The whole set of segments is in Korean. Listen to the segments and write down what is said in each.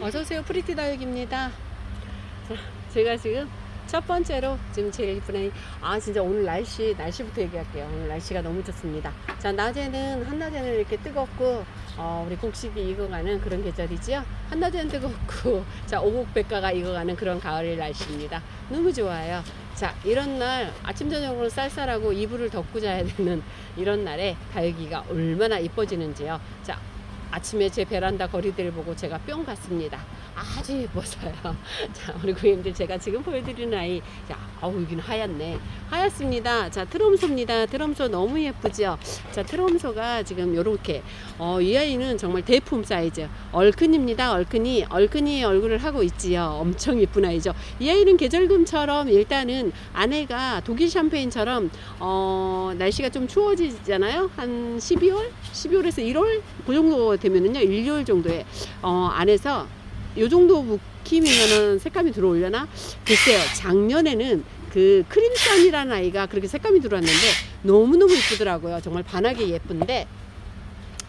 어서오세요. 프리티 다육입니다. 자, 제가 지금 첫 번째로 지금 제일 아이, 아, 진짜 오늘 날씨, 날씨부터 얘기할게요. 오늘 날씨가 너무 좋습니다. 자, 낮에는, 한낮에는 이렇게 뜨겁고, 어, 우리 곡식이 익어가는 그런 계절이지요. 한낮에는 뜨겁고, 자, 오곡백가가 익어가는 그런 가을 날씨입니다. 너무 좋아요. 자, 이런 날 아침, 저녁으로 쌀쌀하고 이불을 덮고 자야 되는 이런 날에 다육이가 얼마나 이뻐지는지요. 자, 아침에 제 베란다 거리들을 보고 제가 뿅 갔습니다. 아주 예뻐서요. 자, 우리 고객님들 제가 지금 보여드리는 아이, 자, 어우, 여기는 하얗네. 하얗습니다. 자, 트럼소입니다. 트럼소 너무 예쁘죠? 자, 트럼소가 지금 요렇게, 어, 이 아이는 정말 대품 사이즈. 얼큰입니다. 얼큰이, 얼큰이 얼굴을 하고 있지요. 엄청 예쁜 아이죠. 이 아이는 계절금처럼 일단은 아내가 독일 샴페인처럼, 어, 날씨가 좀 추워지잖아요. 한 12월? 12월에서 1월? 그 정도 되면은요, 1, 2월 정도에, 어, 안에서 요 정도 묵힘이면은 색감이 들어오려나? 글쎄요, 작년에는 그 크림선이라는 아이가 그렇게 색감이 들어왔는데 너무너무 예쁘더라고요. 정말 반하게 예쁜데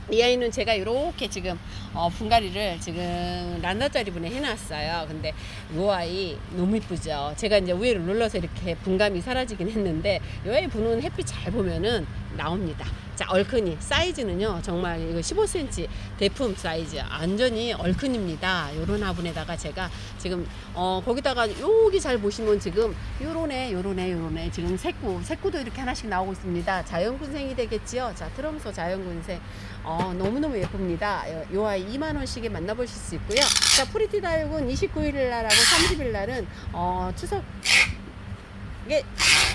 이 아이는 제가 이렇게 지금 어, 분갈이를 지금 란다짜리 분에 해놨어요. 근데 이 아이 너무 이쁘죠. 제가 이제 위를 눌러서 이렇게 분감이 사라지긴 했는데 이 아이 분은 햇빛 잘 보면은 나옵니다. 자 얼큰이 사이즈는요 정말 이거 15cm 대품 사이즈 완전히 얼큰입니다. 요런 화분에다가 제가 지금 어 거기다가 여기 잘 보시면 지금 요런애 요런애 요런애 지금 색구 색구도 이렇게 하나씩 나오고 있습니다. 자연군생이 되겠지요. 자 트럼소 자연군생 어 너무너무 예쁩니다. 요, 요 아이 2만 원씩에 만나보실 수 있고요. 자 프리티 다육은 29일 날하고 30일 날은 어 추석 에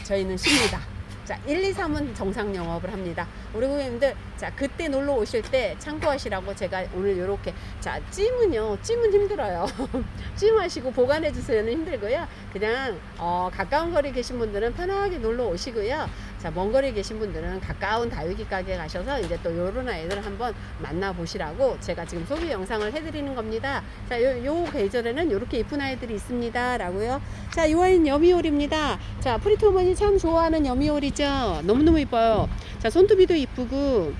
저희는 쉽니다. 자, 1, 2, 3은 정상 영업을 합니다. 우리 고객님들, 자, 그때 놀러 오실 때 참고하시라고 제가 오늘 이렇게, 자, 찜은요, 찜은 힘들어요. 찜하시고 보관해 주세요는 힘들고요. 그냥, 어, 가까운 거리 계신 분들은 편하게 놀러 오시고요. 자, 먼 거리에 계신 분들은 가까운 다육이 가게에 가셔서 이제 또 요런 아이들 한번 만나보시라고 제가 지금 소개 영상을 해드리는 겁니다. 자, 요, 요 계절에는 요렇게 이쁜 아이들이 있습니다. 라고요. 자, 요 아이는 여미올입니다. 자, 프리토머니 참 좋아하는 여미올이죠. 너무너무 이뻐요. 자, 손톱이도 이쁘고,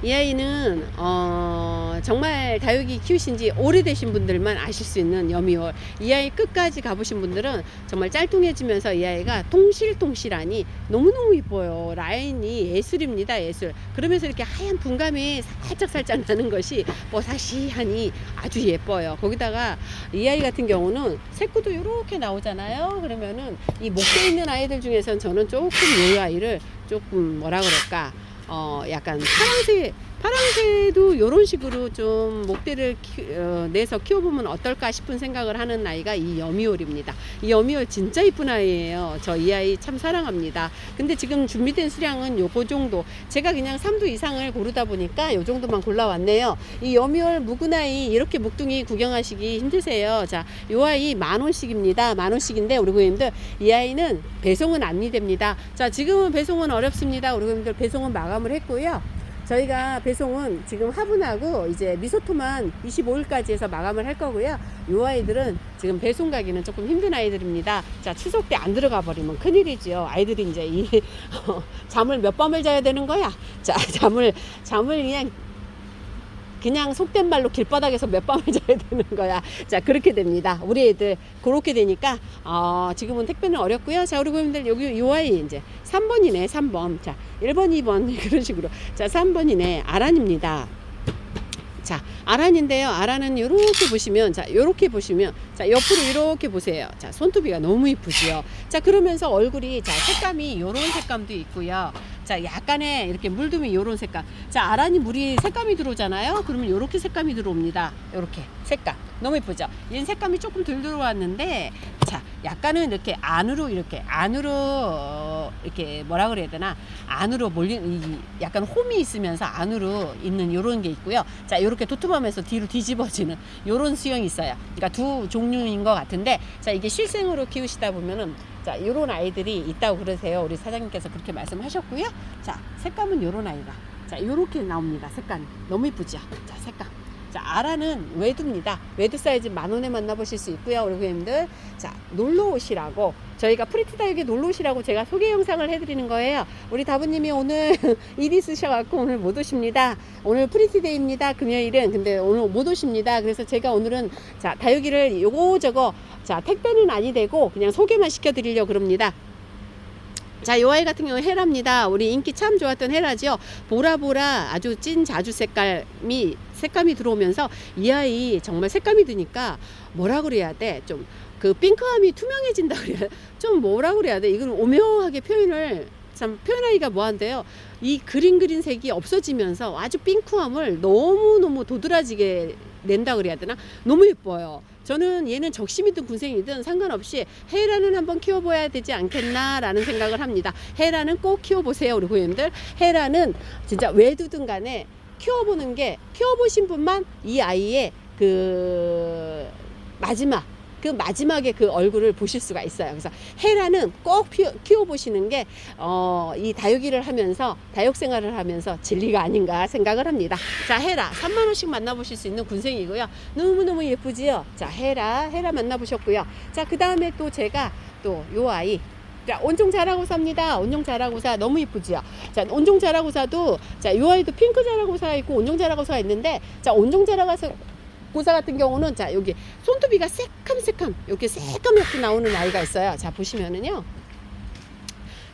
이 아이는 어, 정말 다육이 키우신 지 오래되신 분들만 아실 수 있는 여미월. 이 아이 끝까지 가보신 분들은 정말 짤뚱해지면서 이 아이가 통실통실하니 너무너무 이뻐요. 라인이 예술입니다 예술. 그러면서 이렇게 하얀 분감이 살짝살짝 나는 것이 뽀사시하니 아주 예뻐요. 거기다가 이 아이 같은 경우는 색구도 이렇게 나오잖아요. 그러면은 이 목대 있는 아이들 중에서는 저는 조금 이 아이를 조금 뭐라 그럴까 어 약간 파랑새 파랑새도 이런 식으로 좀 목대를 키, 어, 내서 키워보면 어떨까 싶은 생각을 하는 아이가 이 여미올입니다. 이 여미올 진짜 이쁜 아이예요. 저 이 아이 참 사랑합니다. 근데 지금 준비된 수량은 요거 정도. 제가 그냥 3두 이상을 고르다 보니까 요 정도만 골라왔네요. 이 여미올 묵은 아이 이렇게 묵둥이 구경하시기 힘드세요. 자, 요 아이 만 원씩입니다. 만 원씩인데 우리 고객님들 이 아이는 배송은 안니됩니다. 자, 지금은 배송은 어렵습니다. 우리 고객님들 배송은 마감을 했고요. 저희가 배송은 지금 화분하고 이제 미소토만 25일까지 해서 마감을 할 거고요. 이 아이들은 지금 배송 가기는 조금 힘든 아이들입니다. 자, 추석 때 안 들어가 버리면 큰일이지요. 아이들이 이제 이 어, 잠을 몇 밤을 자야 되는 거야. 자, 잠을 잠을 그냥 그냥 속된 말로 길바닥에서 몇 밤을 자야 되는 거야. 자, 그렇게 됩니다. 우리 애들 그렇게 되니까 어, 지금은 택배는 어렵고요. 자, 우리 고객님들 여기 요 아이 이제 3번이네. 3번. 자, 1번, 2번 그런 식으로. 자, 3번이네. 아란입니다. 자, 아란인데요. 아란은 이렇게 보시면, 자, 이렇게 보시면, 자, 옆으로 이렇게 보세요. 자, 손톱이가 너무 이쁘지요. 자, 그러면서 얼굴이, 자, 색감이 이런 색감도 있고요. 자, 약간의 이렇게 물듬이 이런 색감. 자, 아란이 물이 색감이 들어오잖아요. 그러면 이렇게 색감이 들어옵니다. 이렇게 색감. 너무 이쁘죠? 얘는 색감이 조금 덜 들어왔는데, 자, 약간은 이렇게 안으로 이렇게 안으로 어, 이렇게 뭐라 그래야 되나 안으로 몰린 이 약간 홈이 있으면서 안으로 있는 요런 게 있고요. 자, 요렇게 도톰하면서 뒤로 뒤집어지는 요런 수영이 있어요. 그러니까 두 종류인 것 같은데, 자, 이게 실생으로 키우시다 보면은 자, 요런 아이들이 있다고 그러세요. 우리 사장님께서 그렇게 말씀하셨고요. 자, 색감은 요런 아이가. 자, 요렇게 나옵니다. 색감. 너무 이쁘죠? 자, 색감. 자, 아라는 외두입니다. 외두 사이즈 만 원에 만나보실 수 있고요. 우리 고객님들. 자, 놀러 오시라고. 저희가 프리티다육에 놀러 오시라고 제가 소개 영상을 해드리는 거예요. 우리 다부님이 오늘 일 있으셔갖고 오늘 못 오십니다. 오늘 프리티데이입니다. 금요일은. 근데 오늘 못 오십니다. 그래서 제가 오늘은 자, 다육이를 요거 저거 자, 택배는 아니 되고 그냥 소개만 시켜드리려고 그럽니다. 자, 요 아이 같은 경우는 헤라입니다. 우리 인기 참 좋았던 헤라죠. 보라보라 아주 찐 자주 색감이 색감이 들어오면서 이 아이 정말 색감이 드니까 뭐라 그래야 돼? 좀 그 핑크함이 투명해진다 그래야 좀 뭐라 그래야 돼? 이건 오묘하게 표현을 참 표현하기가 뭐한데요. 이 그린 그린 색이 없어지면서 아주 핑크함을 너무 너무 도드라지게 낸다 그래야 되나? 너무 예뻐요. 저는 얘는 적심이든 군생이든 상관없이 헤라는 한번 키워봐야 되지 않겠나라는 생각을 합니다. 헤라는 꼭 키워보세요, 우리 고객님들. 헤라는 진짜 외두든 간에 키워보는 게 키워보신 분만 이 아이의 그 마지막 그 마지막에 그 얼굴을 보실 수가 있어요. 그래서 헤라는 꼭 키워보시는 게, 어, 이 다육이를 하면서, 다육 생활을 하면서 진리가 아닌가 생각을 합니다. 자, 헤라. 3만원씩 만나보실 수 있는 군생이고요. 너무너무 예쁘지요? 자, 헤라. 헤라 만나보셨고요. 자, 그 다음에 또 제가 또 요 아이. 자, 온종 자라고사입니다. 온종 자라고사 너무 이쁘지요? 자, 온종 자라고사도, 자, 요 아이도 핑크 자라고사가 있고 온종 자라고사가 있는데, 자, 온종 자라고사, 고사 같은 경우는 자 여기 손톱이가 새kam새kam이렇게 새까맣게 나오는 아이가 있어요. 자 보시면은요.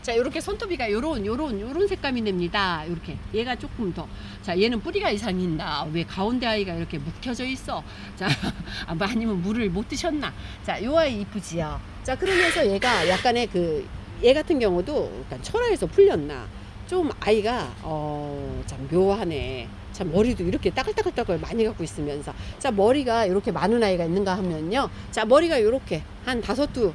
자 이렇게 손톱이가 요런 요런 요런 색감이 냅니다. 이렇게 얘가 조금 더. 자 얘는 뿌리가 이상인다. 왜 가운데 아이가 이렇게 묵혀져 있어? 자 아니면 물을 못 드셨나? 자 요 아이 이쁘지요. 자 그러면서 얘가 약간의 그 얘 같은 경우도 약간 철화에서 풀렸나? 좀 아이가 어 참 묘하네. 자 머리도 이렇게 따글따글따글 많이 갖고 있으면서 자 머리가 이렇게 많은 아이가 있는가 하면요 자 머리가 이렇게 한 다섯 두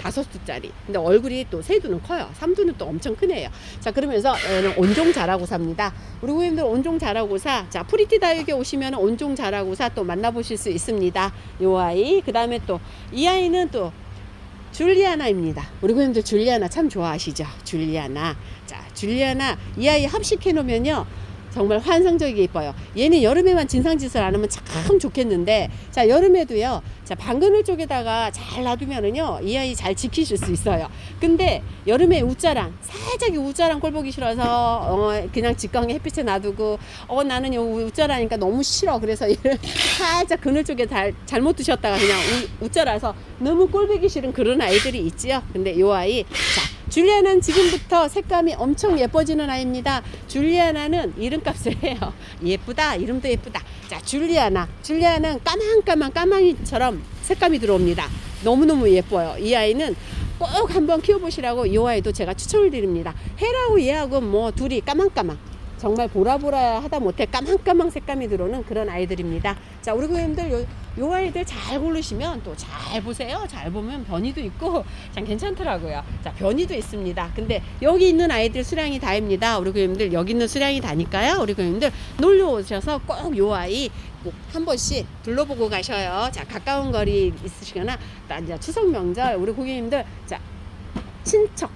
다섯 두짜리 근데 얼굴이 또 세 두는 커요 삼 두는 또 엄청 크네요 자 그러면서 얘는 온종 자라고 삽니다 우리 고객님들 온종 자라고 사 자 프리티 다육에 오시면 온종 자라고 사 또 만나보실 수 있습니다 요 아이 그 다음에 또 이 아이는 또 줄리아나입니다. 우리 고객님들 줄리아나 참 좋아하시죠? 줄리아나. 자, 줄리아나 이 아이 합식해 놓으면요. 정말 환상적이게 이뻐요. 얘는 여름에만 진상짓을 안 하면 참 좋겠는데, 자, 여름에도요, 자, 방그늘 쪽에다가 잘 놔두면은요, 이 아이 잘 지키실 수 있어요. 근데 여름에 웃자랑, 살짝 이 웃자랑 꼴 보기 싫어서, 어, 그냥 직광에 햇빛에 놔두고, 어, 나는 요 웃자라니까 너무 싫어. 그래서 얘를 살짝 그늘 쪽에 잘, 잘못 두셨다가 그냥 우, 웃자라서 너무 꼴 보기 싫은 그런 아이들이 있지요. 근데 요 아이, 자, 줄리아나는 지금부터 색감이 엄청 예뻐지는 아이입니다. 줄리아나는 이름값을 해요. 예쁘다. 이름도 예쁘다. 자, 줄리아나. 줄리아나는 까망까망 까망이처럼 색감이 들어옵니다. 너무너무 예뻐요. 이 아이는 꼭 한번 키워보시라고 이 아이도 제가 추천을 드립니다. 해라고 얘하고 뭐 둘이 까망까망. 정말 보라보라 하다 못해 까망까망 색감이 들어오는 그런 아이들입니다. 자, 우리 고객님들 요, 요 아이들 잘 고르시면 또 잘 보세요. 잘 보면 변이도 있고 참 괜찮더라고요. 자, 변이도 있습니다. 근데 여기 있는 아이들 수량이 다입니다. 우리 고객님들 여기 있는 수량이 다니까요. 우리 고객님들 놀러 오셔서 꼭 요 아이 꼭한 번씩 둘러보고 가셔요. 자, 가까운 거리 있으시거나 또 이제 추석 명절 우리 고객님들 자, 친척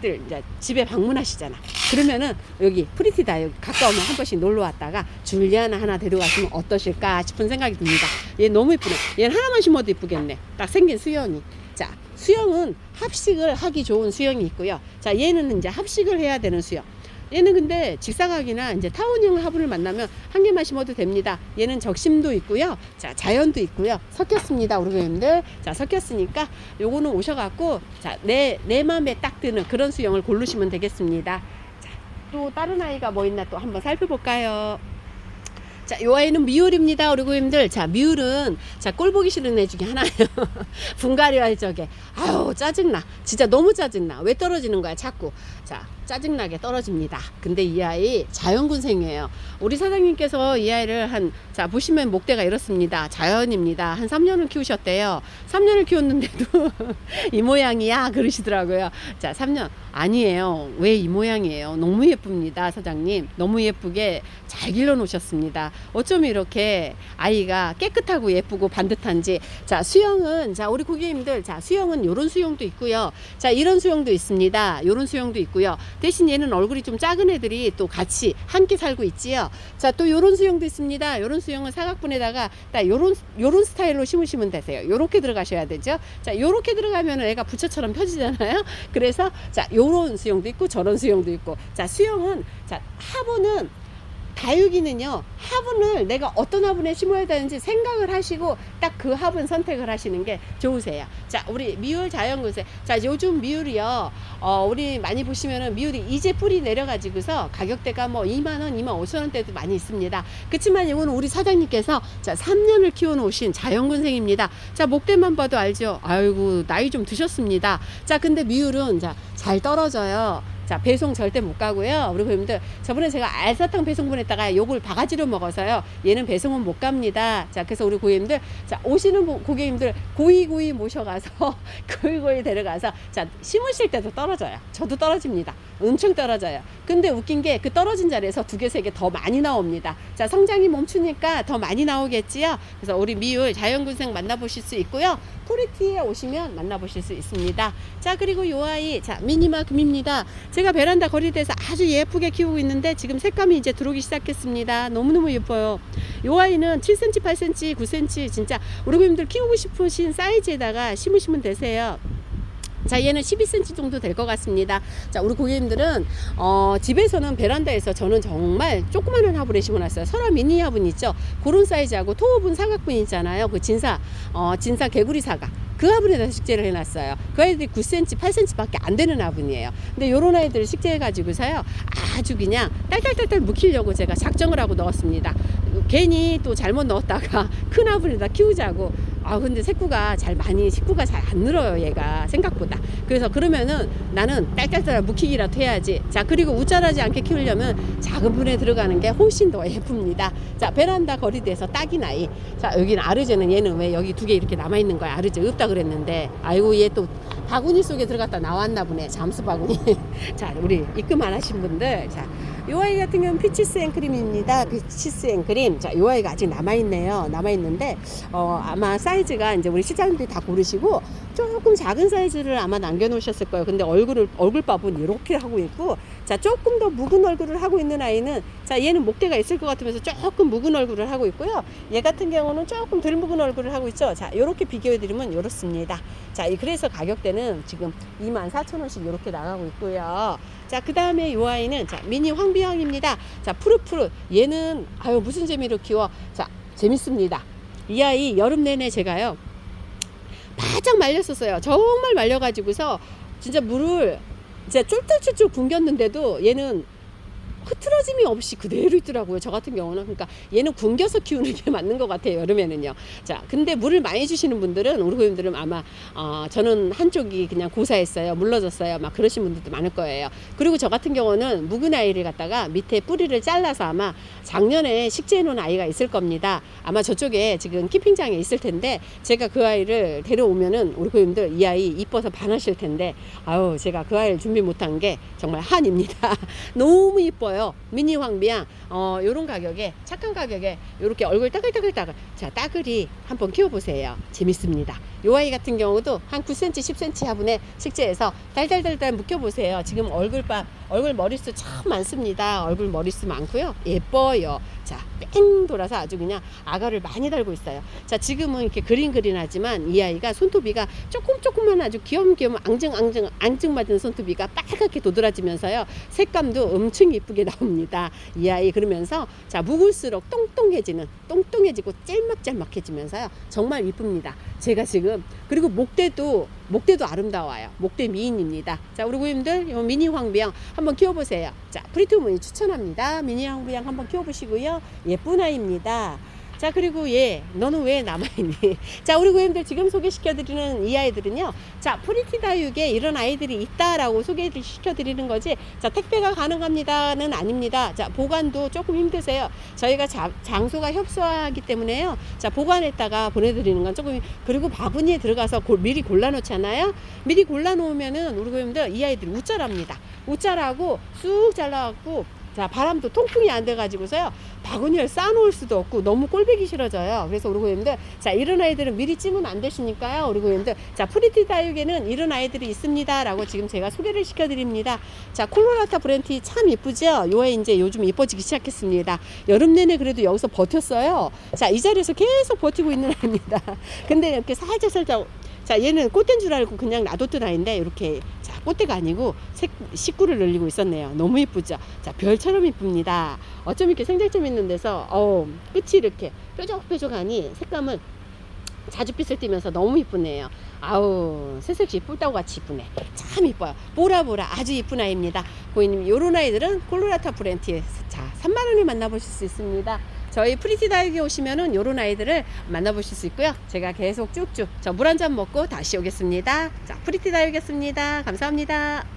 들 이제 집에 방문하시잖아. 그러면은 여기 프리티다 여기 가까우면 한 번씩 놀러 왔다가 줄리아나 하나 데려가시면 어떠실까 싶은 생각이 듭니다. 얘 너무 이쁘네. 얘는 하나만 심어도 이쁘겠네. 딱 생긴 수영이. 자, 수영은 합식을 하기 좋은 수영이 있고요. 자, 얘는 이제 합식을 해야 되는 수영. 얘는 근데 직사각이나 이제 타원형 화분을 만나면 한 개만 심어도 됩니다. 얘는 적심도 있고요. 자, 자연도 있고요. 섞였습니다. 우리 고객님들. 자, 섞였으니까 요거는 오셔갖고 자, 내, 내 마음에 딱 드는 그런 수영을 고르시면 되겠습니다. 자, 또 다른 아이가 뭐 있나 또 한번 살펴볼까요? 자, 요 아이는 미울입니다, 우리 고객님들. 자, 미울은, 자, 꼴 보기 싫은 애 중에 하나예요. 분갈이 할 적에. 아유, 짜증나. 진짜 너무 짜증나. 왜 떨어지는 거야, 자꾸. 자, 짜증나게 떨어집니다. 근데 이 아이 자연군생이에요. 우리 사장님께서 이 아이를 한, 자, 보시면 목대가 이렇습니다. 자연입니다. 한 3년을 키우셨대요. 3년을 키웠는데도 이 모양이야. 그러시더라고요. 자, 3년. 아니에요. 왜 이 모양이에요? 너무 예쁩니다, 사장님. 너무 예쁘게 잘 길러 놓으셨습니다. 어쩜 이렇게 아이가 깨끗하고 예쁘고 반듯한지. 자, 수영은, 자, 우리 고객님들, 자, 수영은 요런 수영도 있고요. 자, 이런 수영도 있습니다. 요런 수영도 있고요. 대신 얘는 얼굴이 좀 작은 애들이 또 같이 함께 살고 있지요. 자, 또 요런 수영도 있습니다. 요런 수영은 사각분에다가 딱 요런 요런 스타일로 심으시면 되세요. 요렇게 들어가셔야 되죠. 자, 요렇게 들어가면 애가 부처처럼 펴지잖아요. 그래서 자, 요런 수영도 있고 저런 수영도 있고. 자, 수영은 자, 화분은 다육이는요 화분을 내가 어떤 화분에 심어야 되는지 생각을 하시고 딱 그 화분 선택을 하시는 게 좋으세요. 자 우리 미울 자연군세 자 요즘 미울이요 어 우리 많이 보시면은 미울이 이제 뿌리 내려가지고서 가격대가 뭐 2만 원, 2만 5천 원대도 많이 있습니다. 그렇지만 이거는 우리 사장님께서 자 3년을 키워놓으신 자연군생입니다. 자 목대만 봐도 알죠. 아이고 나이 좀 드셨습니다. 자 근데 미울은 자 잘 떨어져요. 자 배송 절대 못 가고요. 우리 고객님들 저번에 제가 알사탕 배송 보냈다가 요걸 바가지로 먹어서요. 얘는 배송은 못 갑니다. 자 그래서 우리 고객님들 자 오시는 고- 고객님들 고이고이 모셔가서 고이고이 데려가서 자 심으실 때도 떨어져요. 저도 떨어집니다. 엄청 떨어져요. 근데 웃긴 게 그 떨어진 자리에서 두 개 세 개 더 많이 나옵니다. 자 성장이 멈추니까 더 많이 나오겠지요? 그래서 우리 미울 자연군생 만나보실 수 있고요. 프리티에 오시면 만나보실 수 있습니다. 자 그리고 요 아이 자 미니마금입니다 제가 베란다 거리대에서 아주 예쁘게 키우고 있는데 지금 색감이 이제 들어오기 시작했습니다. 너무너무 예뻐요. 요 아이는 7cm, 8cm, 9cm 진짜 우리 고객님들 키우고 싶으신 사이즈에다가 심으시면 되세요. 자, 얘는 12cm 정도 될 것 같습니다. 자, 우리 고객님들은, 어, 집에서는 베란다에서 저는 정말 조그마한 화분에 심어놨어요. 설화 미니 화분 있죠? 그런 사이즈하고 토오분 사각분 있잖아요. 그 진사, 어, 진사 개구리 사각. 그 화분에다 식재를 해놨어요. 그 아이들이 9cm, 8cm 밖에 안 되는 화분이에요. 근데 요런 아이들을 식재해가지고서요. 아주 그냥 딸딸딸딸 묵히려고 제가 작정을 하고 넣었습니다. 괜히 또 잘못 넣었다가 큰 화분에다 키우자고 아 근데 색구가 잘 많이 식구가 잘 안 늘어요 얘가 생각보다. 그래서 그러면은 나는 딸딸딸 묵히기라도 해야지. 자 그리고 우짜라지 않게 키우려면 작은 분에 들어가는 게 훨씬 더 예쁩니다. 자 베란다 거리대에서 딱이 나이. 자 여기는 아르제는 얘는 왜 여기 두 개 이렇게 남아있는 거야? 아르제 없다 그랬는데. 아이고 얘 또 바구니 속에 들어갔다 나왔나 보네. 잠수 바구니. 자 우리 입금 안 하신 분들. 자 요 아이 같은 경우는 피치스 앤크림입니다. 피치스 앤크림. 자, 요 아이가 아직 남아있네요. 남아있는데, 어, 아마 사이즈가 이제 우리 시장님들이 다 고르시고, 조금 작은 사이즈를 아마 남겨놓으셨을 거예요. 근데 얼굴을, 얼굴밥은 이렇게 하고 있고, 자, 조금 더 묵은 얼굴을 하고 있는 아이는, 자, 얘는 목대가 있을 것 같으면서 조금 묵은 얼굴을 하고 있고요. 얘 같은 경우는 조금 덜 묵은 얼굴을 하고 있죠. 자, 요렇게 비교해 드리면 이렇습니다. 자, 이- 그래서 가격대는 지금 24,000원씩 이렇게 나가고 있고요. 자, 그 다음에 이 아이는 자, 미니 황비왕입니다. 자, 푸르푸르. 얘는, 아유, 무슨 재미로 키워. 자, 재밌습니다. 이 아이 여름 내내 제가요, 바짝 말렸었어요. 정말 말려가지고서 진짜 물을 진짜 쫄쫄쫄쫄 굶겼는데도 얘는 흐트러짐이 없이 그대로 있더라고요. 저 같은 경우는. 그러니까 얘는 굶겨서 키우는 게 맞는 것 같아요. 여름에는요. 자, 근데 물을 많이 주시는 분들은, 우리 고객님들은 아마, 어, 저는 한쪽이 그냥 고사했어요. 물러졌어요. 막 그러신 분들도 많을 거예요. 그리고 저 같은 경우는 묵은 아이를 갖다가 밑에 뿌리를 잘라서 아마 작년에 식재해 놓은 아이가 있을 겁니다. 아마 저쪽에 지금 키핑장에 있을 텐데, 제가 그 아이를 데려오면은 우리 고객님들 이 아이 이뻐서 반하실 텐데, 아유, 제가 그 아이를 준비 못한 게 정말 한입니다. 너무 이뻐요. 미니 황비양, 어, 요런 가격에, 착한 가격에, 요렇게 얼굴 따글따글따글. 자, 따글이 한번 키워보세요. 재밌습니다. 요 아이 같은 경우도 한 9cm, 10cm 화분에 식재해서 달달달달 묶여보세요. 지금 얼굴밥, 얼굴 머리수 참 많습니다. 얼굴 머리수 많고요. 예뻐요. 자, 뺑 돌아서 아주 그냥 아가를 많이 달고 있어요. 자, 지금은 이렇게 그린 그린 하지만 이 아이가 손톱이가 조금 조금만 아주 귀염귀염 앙증앙증 앙증 맞은 손톱이가 빨갛게 도드라지면서요. 색감도 엄청 이쁘게 나옵니다. 이 아이 그러면서 자, 묵을수록 똥똥해지는 똥똥해지고 짤막짤막해지면서요. 정말 이쁩니다. 제가 지금 그리고 목대도 목대도 아름다워요. 목대 미인입니다. 자, 우리 고객님들 요 미니 황비양 한번 키워보세요. 자, 프리트무늬 추천합니다. 미니 황비양 한번 키워보시고요. 예쁜 아이입니다. 자, 그리고 얘, 너는 왜 남아있니? 자, 우리 고객님들 지금 소개시켜드리는 이 아이들은요. 자, 프리티 다육에 이런 아이들이 있다라고 소개시켜드리는 거지. 자, 택배가 가능합니다는 아닙니다. 자, 보관도 조금 힘드세요. 저희가 자, 장소가 협소하기 때문에요. 자, 보관했다가 보내드리는 건 조금, 그리고 바구니에 들어가서 골- 미리 골라놓잖아요. 미리 골라놓으면은 우리 고객님들 이 아이들이 우짜랍니다. 우짜라고 쑥 잘라갖고 자, 바람도 통풍이 안 돼가지고서요. 바구니를 쌓아놓을 수도 없고 너무 꼴배기 싫어져요. 그래서 우리 고객님들, 자, 이런 아이들은 미리 찌면 안 되시니까요. 우리 고객님들, 자, 프리티 다육에는 이런 아이들이 있습니다. 라고 지금 제가 소개를 시켜드립니다. 자, 콜로라타 브랜티 참 이쁘죠? 요에 이제 요즘 이뻐지기 시작했습니다. 여름 내내 그래도 여기서 버텼어요. 자, 이 자리에서 계속 버티고 있는 아이입니다. 근데 이렇게 살짝 살짝 자 얘는 꽃대인 줄 알고 그냥 놔뒀던 아이인데 이렇게 자 꽃대가 아니고 색 식구를 늘리고 있었네요. 너무 이쁘죠? 자 별처럼 이쁩니다. 어쩜 이렇게 생장점 있는 데서 어 끝이 이렇게 뾰족뾰족하니 색감은 자주빛을 띠면서 너무 이쁘네요. 아우 새색시 뿔따구 같이 이쁘네. 참 이뻐요. 보라보라. 아주 이쁜 아이입니다. 고객님 요런 아이들은 콜로라타 브랜티에 자 3만원에 만나보실 수 있습니다 저희 프리티 다육에 오시면은 요런 아이들을 만나보실 수 있고요. 제가 계속 쭉쭉 저 물 한 잔 먹고 다시 오겠습니다. 자, 프리티 다육이었습니다. 감사합니다.